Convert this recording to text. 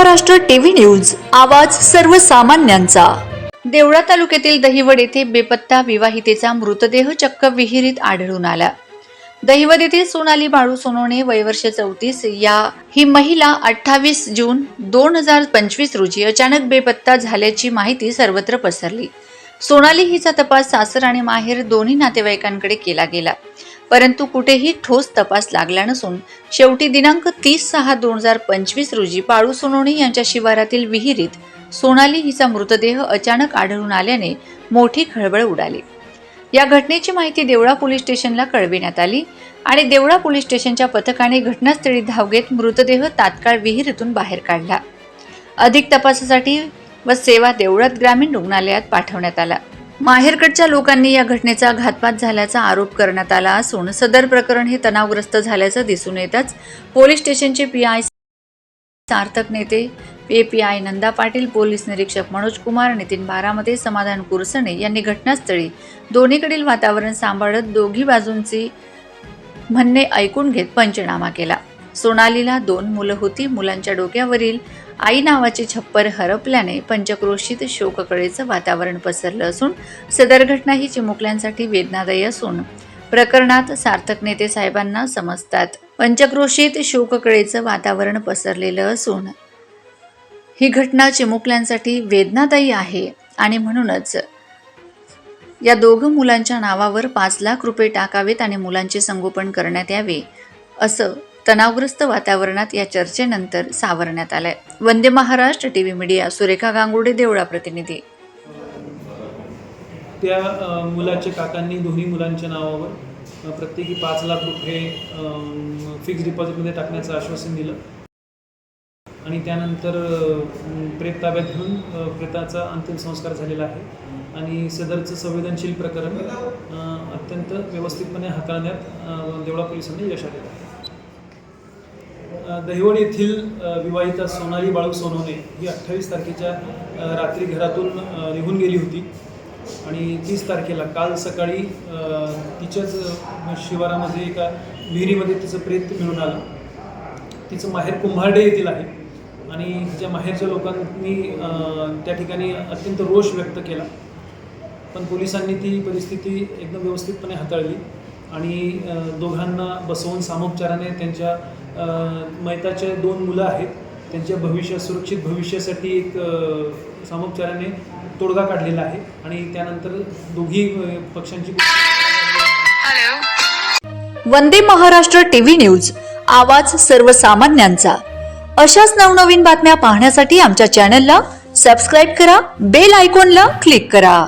Maharashtra TV news आवाज सर्वसामान्यांचा. देवळा तालुक्यातील दहिवड येथे बेपत्ता विवाहितेचा मृतदेह चक्क विहिरीत आढळून आला. दहिवड येथील सोनाली बाळू सोनवणे वयवर्ष चौतीस या ही महिला अठ्ठावीस जून दोन हजार पंचवीस रोजी अचानक बेपत्ता झाल्याची माहिती सर्वत्र पसरली. सोनाली हिचा तपास सासर आणि माहेर दोन्ही नातेवाईकांकडे केला गेला. परंतु कुठेही ठोस तपास लागला नसून शेवटी दिनांक तीस सहा दोन हजार पंचवीस रोजी पाळू सोनवणे यांच्या शिवारातील विहिरीत सोनाली हिचा मृतदेह अचानक आढळून आल्याने मोठी खळबळ उडाली. या घटनेची माहिती देवळा पोलीस स्टेशनला कळविण्यात आली आणि देवळा पोलीस स्टेशनच्या पथकाने घटनास्थळी धाव घेत मृतदेह तात्काळ विहिरीतून बाहेर काढला. अधिक तपासासाठी व सेवा देवळात ग्रामीण रुग्णालयात पाठवण्यात आला. माहेरकडच्या लोकांनी या घटनेचा घातपात झाल्याचा आरोप करण्यात आला असून सदर प्रकरण हे तणावग्रस्त झाल्याचं दिसून येताच. पोलीस स्टेशनचे पी आय सार्थक नेते A P I Nanda Patil police निरीक्षक मनोज कुमार नितीन बारामते समाधान कुरसणे यांनी घटनास्थळी दोन्हीकडील वातावरण सांभाळत दोघी बाजूंची म्हणणे ऐकून घेत पंचनामा केला. सोनालीला दोन मुलं होती. मुलांच्या डोक्यावरील आई नावाचे छप्पर हरपल्याने पंचक्रोशीत शोककळेचं वातावरण पसरलं असून सदर घटना ही चिमुकल्यांसाठी वेदनादायी असून प्रकरणात सार्थक नेते साहेबांना समजतात. पंचक्रोशीत शोककळेचं वातावरण पसरलेलं असून ही घटना चिमुकल्यांसाठी वेदनादायी आहे आणि म्हणूनच या दोघं मुलांच्या नावावर पाच लाख रुपये टाकावेत आणि मुलांचे संगोपन करण्यात यावे असं तणावग्रस्त वातावरणात या चर्चेनंतर सावरण्यात आलंय. Vande Maharashtra T V media Surekha Gangude Deola प्रतिनिधी. त्या मुलाच्या काकांनी दोन्ही मुलांच्या नावावर प्रत्येकी पाच लाख रुपये फिक्स डिपॉझिटमध्ये टाकण्याचं आश्वासन दिलं. आणि त्यानंतर प्रेत ताब्यात घेऊन प्रेताचा अंतिम संस्कार झालेला आहे. आणि सदरचं संवेदनशील प्रकरण अत्यंत व्यवस्थितपणे हाताळण्यात देवळा पोलिसांनी यश आलेलं आहे. दहिवण दहिवड येथील अ, विवाहिता सोनाली बाळू सोनवणे ही अठ्ठावीस तारखेच्या रात्री घरातून निघून गेली होती. आणि तीस तारखेला काल सकाळी तिच्याच शिवारामध्ये एका विहिरीमध्ये तिचं प्रेत मिळून आलं. तिचं माहेर कुंभारडे येथील आहे. आणि तिच्या माहेरच्या लोकांनी त्या ठिकाणी अत्यंत रोष व्यक्त केला. पण पोलिसांनी ती परिस्थिती एकदम व्यवस्थितपणे हाताळली. आणि दोघांना बसवून सामोपचाराने त्यांच्या मैताचे दोन मुलं आहेत. त्यांच्या भविष्य सुरक्षित भविष्यासाठी एक सामोपचाराने तोडगा काढलेला आहे. आणि त्यानंतर दोघी पक्षांची वंदे महाराष्ट्र टीव्ही न्यूज आवाज सर्वसामान्यांचा. अशाच नवनवीन बातम्या पाहण्यासाठी आमच्या चॅनलला सबस्क्राईब करा बेल आयकॉनला क्लिक करा.